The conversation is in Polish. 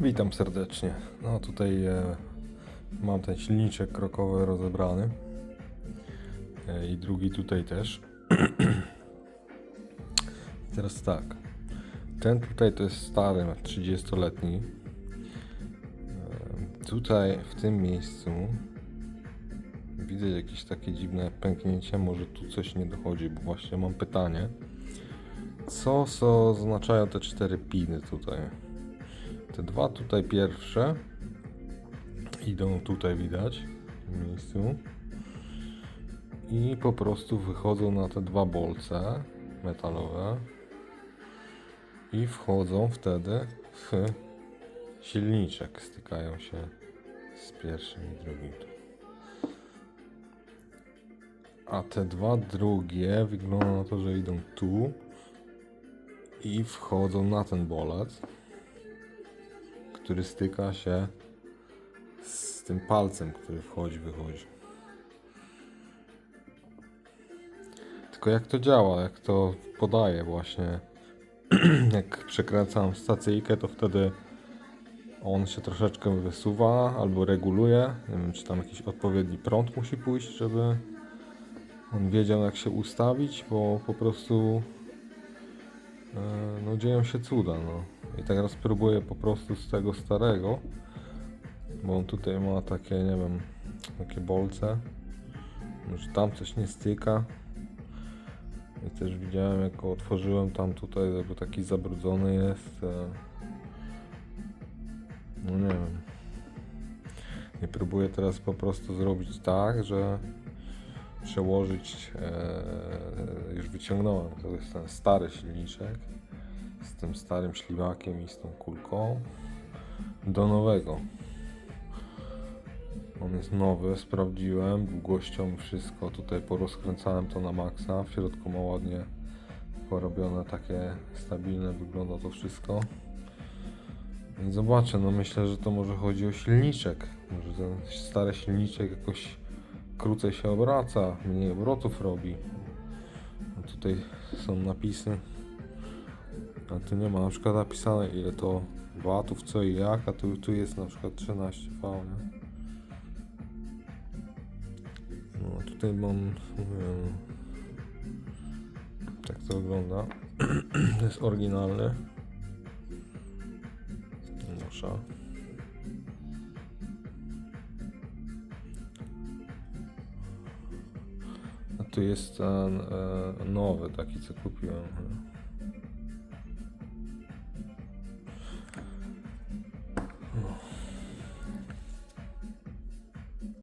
Witam serdecznie. No tutaj e, mam ten silniczek krokowy rozebrany. E, I drugi tutaj też. Teraz tak. Ten tutaj to jest stary, 30-letni. E, Tutaj w tym miejscu widzę jakieś takie dziwne pęknięcie. Może tu coś nie dochodzi, bo właśnie mam pytanie. Co, co oznaczają te cztery piny tutaj? Te dwa tutaj pierwsze. Idą tutaj widać w tym miejscu. I po prostu wychodzą na te dwa bolce metalowe i wchodzą wtedy w silniczek, stykają się z pierwszym i drugim. A te dwa drugie wygląda na to, że idą tu i wchodzą na ten bolec który styka się z tym palcem, który wchodzi, wychodzi. Tylko jak to działa, jak to podaje właśnie, jak przekręcam stacyjkę, to wtedy on się troszeczkę wysuwa albo reguluje. Nie wiem, czy tam jakiś odpowiedni prąd musi pójść, żeby on wiedział jak się ustawić, bo po prostu e, no dzieją się cuda, no. I teraz próbuję po prostu z tego starego, bo on tutaj ma takie, nie wiem, takie bolce, że tam coś nie styka. I też widziałem, jak otworzyłem, tam tutaj jakby taki zabrudzony jest. e, No nie wiem. I próbuję teraz po prostu zrobić tak, że przełożyć, e, już wyciągnąłem, to jest ten stary silniczek z tym starym ślimakiem i z tą kulką do nowego. On jest nowy, sprawdziłem długością wszystko. Tutaj porozkręcałem to na maksa. W środku ma ładnie porobione, takie stabilne wygląda to wszystko. I zobaczę, no myślę, że to może chodzi o silniczek. Może ten stary silniczek jakoś krócej się obraca, mniej obrotów robi. A tutaj są napisy. A tu nie ma na przykład napisane ile to watów, co i jak, a tu, tu jest na przykład 13V, nie? No tutaj mam, tak to wygląda. to jest oryginalny. Nosza. A tu jest ten e, nowy, taki co kupiłem.